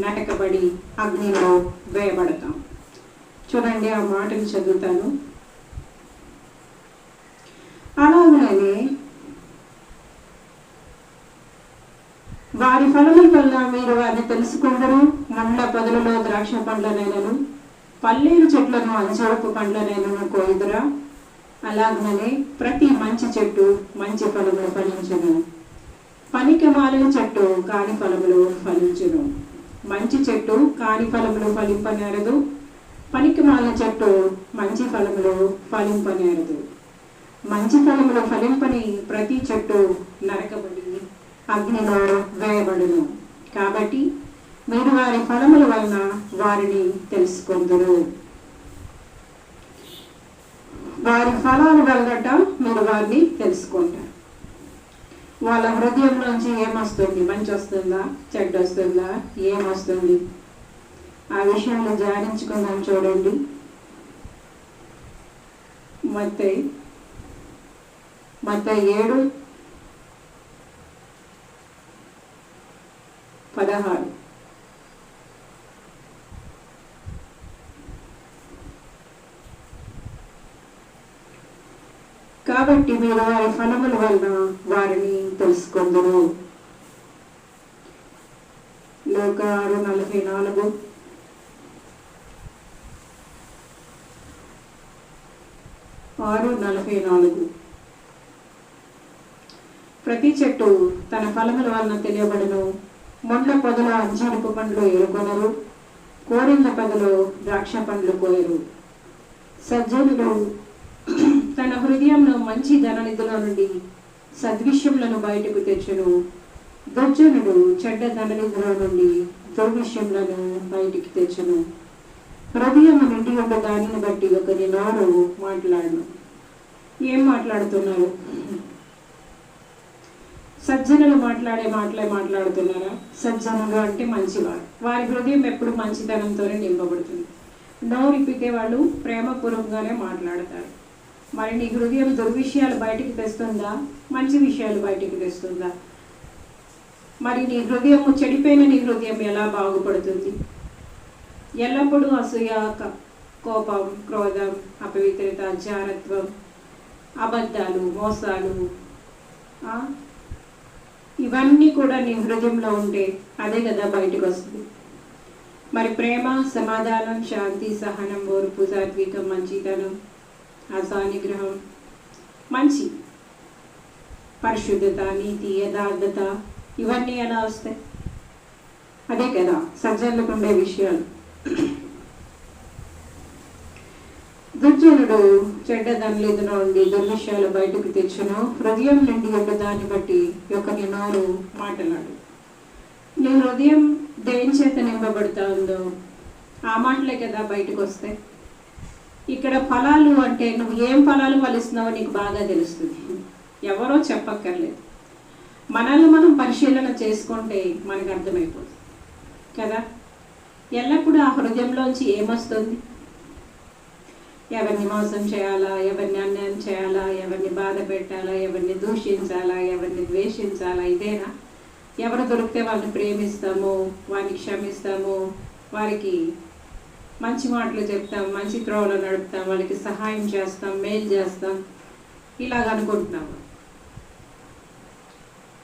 నటకబడి అగ్నిలో వేయబడతాం. చూడండి ఆ మాటలు చదువుతాను. అలాగనే వారి ఫలముల వల్ల మీరు వారిని తెలుసుకుందరు. మండ పొదలలో ద్రాక్ష పండ్లనైనను పల్లీలు చెట్లను అంజరపు పండ్లనైనను కోయుదురా. అలాగనే ప్రతి మంచి చెట్టు మంచి ఫలములు ఫలించను. పనికి మాలిన చెట్టు కాని ఫలములు ఫలించను. మంచి చెట్టు కాని ఫలములు ఫలింపనేరదు. పనికి మాలిన చెట్టు మంచి ఫలములు ఫలింపనేరదు. మంచి ఫలములు ఫలింపని ప్రతి చెట్టు నరకబడి అగ్నిలో వేయబడును. కాబట్టి మీరు వారి ఫలముల వలన వారిని తెలుసుకుందరు. వారి ఫలాలు వలనట మీరు వారిని తెలుసుకుంటారు. వాళ్ళ హృదయంలోంచి ఏమొస్తుంది? మంచి వస్తుందా చెడ్డ వస్తుందా ఏమొస్తుంది? ఆ విషయంలో ధ్యానించుకుందాం చూడండి. మత్తయి మొత్త ఏడు పదహారు. కాబట్టి మీరు వారి ఫలముల వలన వారిని తెలుసుకుందరు? లోక ఆరు నలభై నాలుగు. ఆరు నలభై నాలుగు. ప్రతి చెట్టు తన ఫలముల వలన తెలియబడను. మొండ్ల పొదల అంజనపు పండ్లు ఏరుకొనరు. కోరింద పొదలో ద్రాక్ష పండ్లు కోయరు. సజ్జనులు తన హృదయంలో మంచి ధననిధుల నుండి సద్విషయములను బయటకు తెచ్చును. దుర్జనుడు చెడ్డ ధననిధుల నుండి దుర్విషయములను బయటికి తెచ్చును. హృదయం నుండి ఒక దానిని బట్టి ఒకరి నోరు మాట్లాడను. ఏం మాట్లాడుతున్నారు? సజ్జనులు మాట్లాడే మాటలే మాట్లాడుతున్నారా? సజ్జనులు అంటే మంచివారు వారి హృదయం ఎప్పుడు మంచితనంతోనే నింపబడుతుంది. నోరిప్పితే వాళ్ళు ప్రేమపూర్వకంగానే మాట్లాడతారు. మరి నీ హృదయం దుర్విషయాలు బయటికి తెస్తుందా? మంచి విషయాలు బయటికి తెస్తుందా? మరి నీ హృదయం చెడిపోయిన నీ హృదయం ఎలా బాగుపడుతుంది? ఎల్లప్పుడూ అసూయ కోపం క్రోధం అపవిత్రత జారత్వం అబద్ధాలు మోసాలు ఇవన్నీ కూడా నీ హృదయంలో ఉంటే అదే కదా బయటకు వస్తుంది. మరి ప్రేమ సమాధానం శాంతి సహనం ఓర్పు సాత్వికం మంచితనం అసానిగ్రహం. మంచి. పరిశుద్ధత నీతి యథార్థత ఇవన్నీ ఎలా వస్తాయి? అదే కదా సజ్జనులకు ఉండే విషయాలు. దుర్జనుడు చెడ్డ ధనలేదున ఉండి దుర్విషయాలు బయటకు తెచ్చును. హృదయం నుండి ఉన్న దాన్ని బట్టి యొక్క నోరు మాటలాడు. నీ హృదయం దేని చేత నింపబడుతా ఉందో ఆ మాటలే కదా బయటకు వస్తాయి. ఇక్కడ ఫలాలు అంటే నువ్వు ఏం ఫలాలు ఫలిస్తున్నావో నీకు బాగా తెలుస్తుంది. ఎవరో చెప్పక్కర్లేదు. మనల్ని మనం పరిశీలన చేసుకుంటే మనకు అర్థమైపోతుంది. కదా? ఎల్లప్పుడూ ఆ హృదయంలోంచి ఏమొస్తుంది? ఎవరిని మోసం చేయాలా? ఎవరిని అన్యాయం చేయాలా? ఎవరిని బాధ పెట్టాలా? ఎవరిని దూషించాలా? ఎవరిని ద్వేషించాలా? ఇదేనా? ఎవరు దొరికితే వాళ్ళని ప్రేమిస్తాము వారిని క్షమిస్తాము వారికి మంచి మాటలు చెప్తాం మంచి త్రోవలో నడుపుతాం వాళ్ళకి సహాయం చేస్తాం మేలు చేస్తాం. ఇలాగ అనుకుంటున్నాము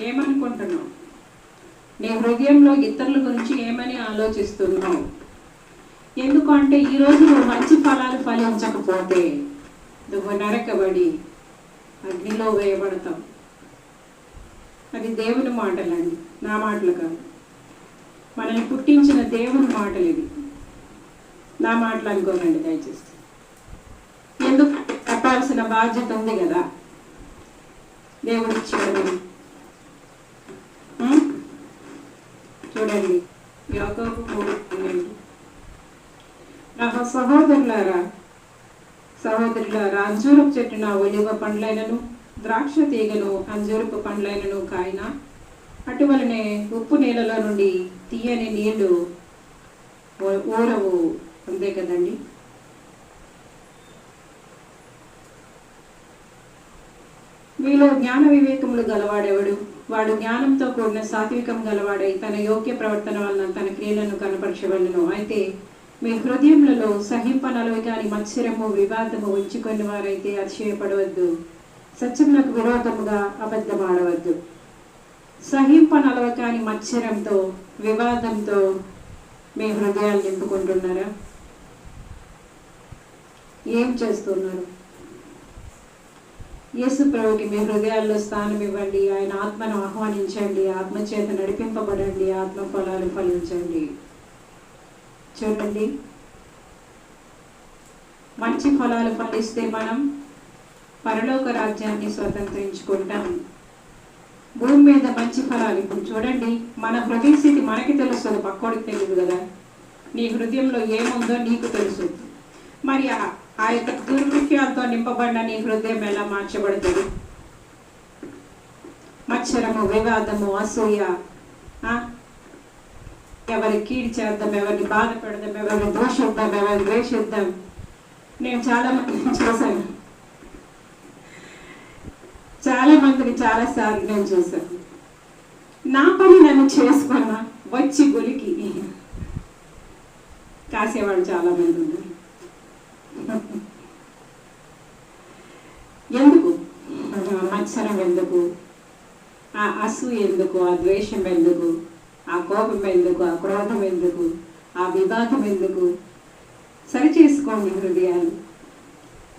ఏమనుకుంటున్నావు నీ హృదయంలో ఇతరుల గురించి ఏమని ఆలోచిస్తున్నావు? ఎందుకంటే ఈరోజు నువ్వు మంచి ఫలాలు ఫలించకపోతే నువ్వు నరకబడి అగ్నిలో వేయబడతావు. అది దేవుని మాటలండి నా మాటలు కాదు. మనల్ని పుట్టించిన దేవుని మాటలు ఇవి. నా మాటలు అనుకోనండి దయచేసి. ఎందుకు? కట్టాల్సిన బాధ్యత ఉంది కదా. దేవుడు ఇచ్చాడు చూడండి యాకోబు మూడు నా సహోదరులారా సహోదరులారా అంజూరపు చెట్టున ఒలివ పండ్లైనను ద్రాక్ష తీగను అంజూరపు పండ్లైనను కాయన అటువలనే ఉప్పు నీళ్ళలో నుండి తీయని నీళ్ళు ఊరవు. అంతే కదండి. మీలో జ్ఞాన వివేకములు గలవాడెవడు? వాడు జ్ఞానంతో కూడిన సాత్వికం గలవాడై తన యోగ్య ప్రవర్తన వలన తన క్రియలను కనపరచవలను. అయితే మీ హృదయములలో సహింపనలవి కాని మత్సరము వివాదము ఉంచుకుని వారైతే అతిశయపడవద్దు. సత్యములకు విరోధముగా అబద్ధమాడవద్దు. సహింపనలవ కాని మత్సరంతో వివాదంతో మీ హృదయాలు నింపుకుంటున్నారా? ఏం చేస్తున్నారు? యేసు ప్రభుకి మీ హృదయాల్లో స్థానం ఇవ్వండి. ఆయన ఆత్మను ఆహ్వానించండి. ఆత్మ చేత నడిపింపబడండి. ఆత్మ ఫలాలు ఫలించండి. చూడండి. మంచి ఫలాలు ఫలిస్తే మనం పరలోక రాజ్యాన్ని స్వతంత్రించుకుంటాం. భూమి మీద మంచి ఫలాలు ఇప్పుడు చూడండి. మన హృదయ స్థితి మనకి తెలుస్తుంది. పక్కోడికి తెలియదు కదా. నీ హృదయంలో ఏముందో నీకు తెలుసు. మరి ఆ- యొక్క దుర్విషయాలతో నింపబడిన నీ హృదయం ఎలా మార్చబడుతుంది? మచ్చరము వివాదము అసూయ ఎవరి కీడి చేద్దాం ఎవరిని బాధ పెడదాం ఎవరిని దోషిద్దాం ఎవరిని ద్వేషిద్దాం. నేను చాలా మందిని చూశాను. చాలా మందిని చాలా సార్లు నేను చూశాను. నా పని నన్ను చేసుకున్నా వచ్చి గులికి. కాసేవాళ్ళు చాలా మంది ఉన్నారు ఎందుకు ఆ మత్సరం ఎందుకు? ఆ అసూయ ఎందుకు? ఆ ద్వేషం ఎందుకు? ఆ కోపం ఎందుకు? ఆ క్రోధం ఎందుకు? ఆ వివాదం ఎందుకు? సరి చేసుకోండి హృదయాలు.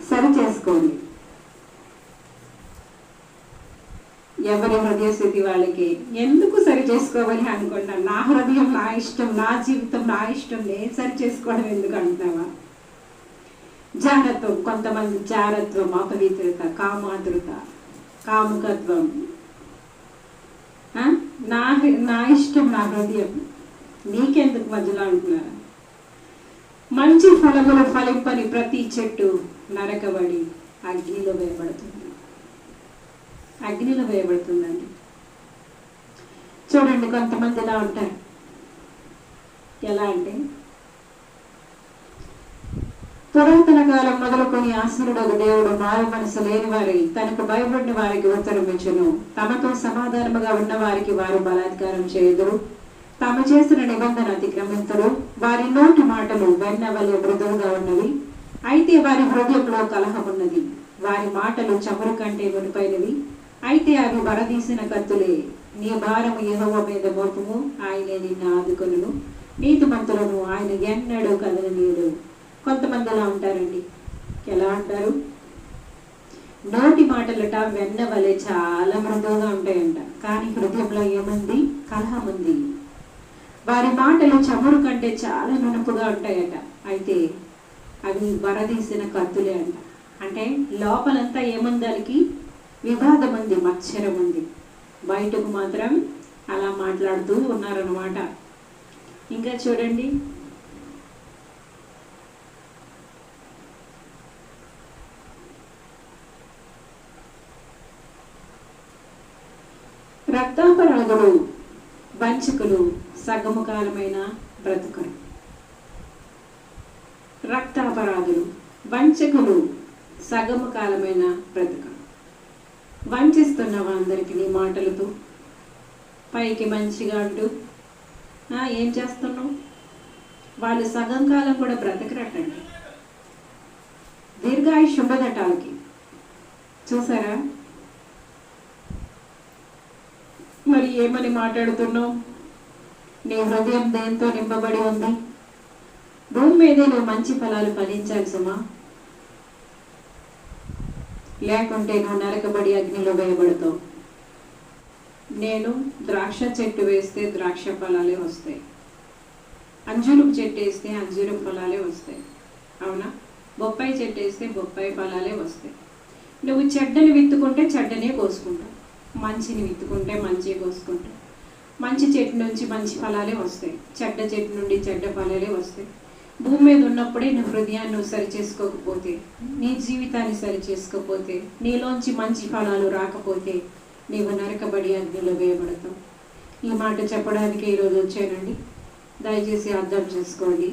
సరి చేసుకోండి. ఎవరి హృదయ స్థితి వాళ్ళకి? ఎందుకు సరి చేసుకోవాలి అనుకుంటాను నా హృదయం నా ఇష్టం నా జీవితం నా ఇష్టం నేను సరి చేసుకోవడం ఎందుకు అంటున్నావా? జారత్వం కొంతమంది జారత్వం అపవిత్రత కామాతృత కాముకత్వం. నా నా ఇష్టం నా హృదయం. నీకెందుకు మధ్యలో అంటున్నారా? మంచి ఫలములు ఫలింపని ప్రతి చెట్టు నరకబడి అగ్నిలో వేయబడుతుంది. అగ్నిలో వేయబడుతుందండి. చూడండి కొంతమంది ఇలా ఉంటారు. ఎలా అంటే పురాతన కాలం మొదలుకొని ఆసురుడు దేవుడు మారు మనసు లేని వారి తనకు భయపడిన వారికి ఉత్తరమిచ్చును తమతో సమాధానముగా ఉన్న వారికి వారు బలాత్కారం చేయదురు. తాము చేసిన నిబంధన అతిక్రమించరు వారి నోటి మాటలు వెన్నవలె మృదువుగా ఉన్నవి. అయితే వారి హృదయంలో కలహం ఉన్నది. వారి మాటలు చమురు కంటే మునిపైనవి. అయితే అవి వరదీసిన కత్తులే. నీ భారము యెహోవా మీద మోపము. ఆయనే నిన్ను ఆదుకొనును. నీతిమంతులను ఆయన ఎన్నడూ కదలనీయడు. కొంతమంది అలా ఉంటారండి. ఎలా అంటారు? నోటి మాటలట వెన్న వలె చాలా మృదువుగా ఉంటాయంట. కానీ హృదయంలో ఏముంది? కలహం ఉంది. వారి మాటలు చమురు కంటే చాలా నునుపుగా ఉంటాయట. అయితే అవి వరదీసిన కత్తులే అంట. అంటే లోపలంతా ఏముంది దానికి? వివాదం ఉంది మత్సరం ఉంది. బయటకు మాత్రం అలా మాట్లాడుతూ ఉన్నారన్నమాట. ఇంకా చూడండి. రక్తాపరాధులు వంచకులు సగము కాలమైన రక్తాపరాధులు వంచకులు సగము కాలమైన బ్రతుకులు వంచిస్తున్న అందరికి నీ మాటలతో పైకి మంచిగా అంటూ. ఏం చేస్తున్నావు? వాళ్ళు సగం కాలం కూడా బ్రతకరటండి. దీర్ఘాయుష్ ఉండదట వాళ్ళకి. చూసారా? మరి ఏమని మాట్లాడుతున్నావు? నీ హృదయం దేంతో నింపబడి ఉంది? భూమి మీదే నువ్వు మంచి ఫలాలు ఫలించాలి సుమా. లేకుంటే నువ్వు నరకబడి అగ్నిలో వేయబడతావు. నేను ద్రాక్ష చెట్టు వేస్తే ద్రాక్ష ఫలాలే వస్తాయి. అంజూరపు చెట్టు వేస్తే అంజూరపు ఫలాలే వస్తాయి. అవునా? బొప్పాయి చెట్టు వేస్తే బొప్పాయి ఫలాలే వస్తాయి. నువ్వు చెడ్డని విత్తుకుంటే చెడ్డనే కోసుకుంటావు. మంచిని విత్తుకుంటే మంచి కోసుకుంటావు మంచి చెట్టు నుంచి మంచి ఫలాలే వస్తాయి. చెడ్డ చెట్టు నుండి చెడ్డ ఫలాలే వస్తాయి. భూమి మీద ఉన్నప్పుడే నువ్వు హృదయాన్ని నువ్వు సరి చేసుకోకపోతే నీ జీవితాన్ని సరి చేసుకోకపోతే నీలోంచి మంచి ఫలాలు రాకపోతే నీవు నరకబడి అగ్నిలో వేయబడతాం ఈ మాట చెప్పడానికి ఈరోజు వచ్చానండి. దయచేసి అర్థం చేసుకోండి.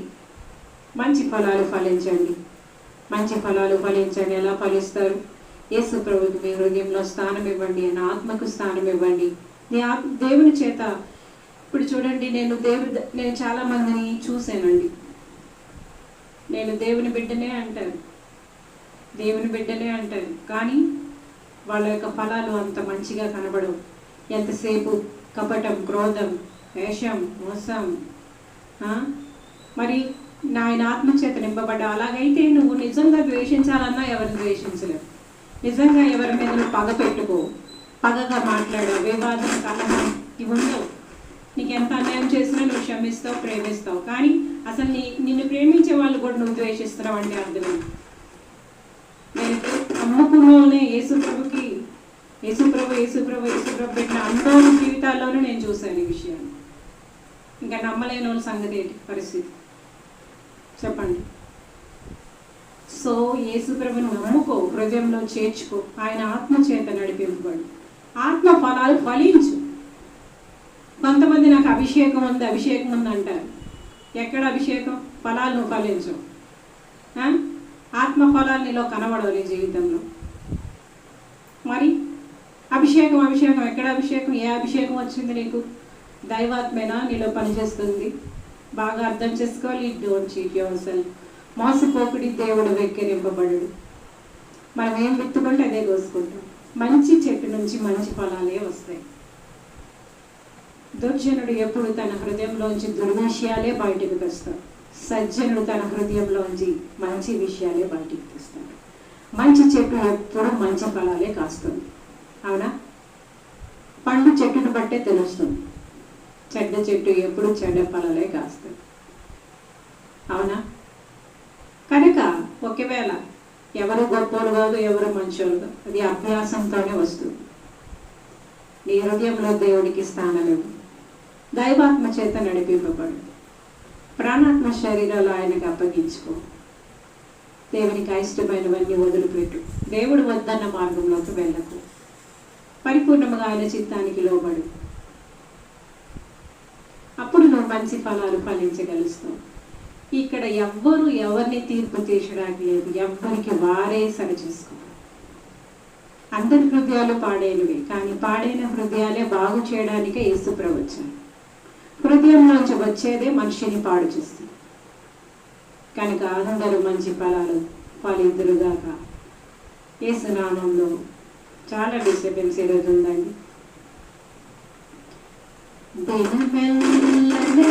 మంచి ఫలాలు ఫలించండి. మంచి ఫలాలు ఫలించండి. ఎలా ఫలిస్తారు? యేసు ప్రభుకి మీ హృదయంలో స్థానం ఇవ్వండి ఆయన ఆత్మకు స్థానం ఇవ్వండి. నీ ఆత్మ దేవుని చేత ఇప్పుడు చూడండి నేను దేవుడి నేను చాలా మందిని చూశానండి. నేను దేవుని బిడ్డనే అంటాను. దేవుని బిడ్డనే అంటాను. కానీ వాళ్ళ యొక్క ఫలాలు అంత మంచిగా కనబడవు. ఎంతసేపు కపటం క్రోధం వేషం మోసం మరి నాయన ఆత్మ ఆత్మచేత నింపబడ్డ అలాగైతే నువ్వు నిజంగా ద్వేషించాలన్నా ఎవరిని ద్వేషించలేవు. నిజంగా ఎవరి మీద పగ పెట్టుకో? పగగా మాట్లాడవు వివాదం కలహం ఇవి ఉండవు. నీకు ఎంత అన్యాయం చేసినా నువ్వు క్షమిస్తావు ప్రేమిస్తావు. కానీ అసలు నీ నిన్ను ప్రేమించే వాళ్ళు కూడా నువ్వు ద్వేషిస్తున్నావు అంటే అర్థమైంది నేను అమ్మకంలోనే యేసుప్రభుకి యేసుప్రభు యేసుప్రభు యేసుప్రభు పెట్టిన అందరి జీవితాల్లోనూ నేను చూశాను ఈ విషయాన్ని. ఇంకా నమ్మలేని వాళ్ళ సంగతి ఏంటి? పరిస్థితి. చెప్పండి. సో యేసుప్రభును నమ్ముకో హృదయంలో చేర్చుకో. ఆయన ఆత్మ చేత నడిపింపబడు. ఆత్మ ఫలాలు ఫలించు. కొంతమంది నాకు అభిషేకం ఉంది అభిషేకం ఉంది అంటారు. ఎక్కడ అభిషేకం? ఫలాలు నువ్వు ఫలించు. ఆత్మ ఫలాలు నీలో కనబడవు నీ జీవితంలో. మరి అభిషేకం అభిషేకం ఎక్కడ అభిషేకం? ఏ అభిషేకం వచ్చింది నీకు? దైవాత్మేనా? నీలో పనిచేస్తుంది. బాగా అర్థం చేసుకోవాలి. డోంట్ చీట్ యువర్ సెల్ఫ్ మోసపోకుడి దేవుడు వెక్కిరింపబడు మనం ఏం విత్తుకుంటే అదే కోసుకుంటాం మంచి చెట్టు నుంచి మంచి ఫలాలే వస్తాయి. దుర్జనుడు ఎప్పుడు తన హృదయంలోంచి దుర్విషయాలే బయటకు తెస్తాడు. సజ్జనుడు తన హృదయంలోంచి మంచి విషయాలే బయటికి తెస్తాడు. మంచి చెట్టు ఎప్పుడు మంచి ఫలాలే కాస్తుంది. అవునా? పండు చెట్టును బట్టే తెలుస్తుంది. చెడ్డ చెట్టు ఎప్పుడు చెడ్డ ఫలాలే కాస్తుంది. అవునా? ఒకవేళ ఎవరు గొప్పలు కాదు ఎవరు మంచోళ్ళు కాదు అది అభ్యాసంతోనే వస్తుంది. నీ హృదయంలో దేవుడికి స్థానం ఇవ్వు దైవాత్మ చేత నడిపింపబడు. ప్రాణాత్మ శరీరాలు ఆయనకు అప్పగించుకో. దేవునికి అయిష్టమైనవన్నీ వదిలిపెట్టు. దేవుడు వద్దన్న మార్గంలోకి వెళ్ళకు. పరిపూర్ణముగా ఆయన చిత్తానికి లోబడు. అప్పుడు నువ్వు మంచి ఫలాలు ఫలించగలుస్తావు. ఇక్కడ ఎవ్వరు ఎవరిని తీర్పు తీర్చడానికి లేదు. ఎవ్వరికి వారే సరి చేసుకున్నారు అందరి హృదయాలు పాడైనవి కానీ పాడైన హృదయాలే బాగు చేయడానికే యేసు ప్రవచనం హృదయంలోంచి వచ్చేదే మనిషిని పాడు చేస్తుంది. కనుక అందరూ మంచి ఫలాలు ఫలిద్దురుగాక ఏసునామంలో చాలా డిస్టర్బెన్స్ ఈరోజు ఉందండి. దినమెల్లనే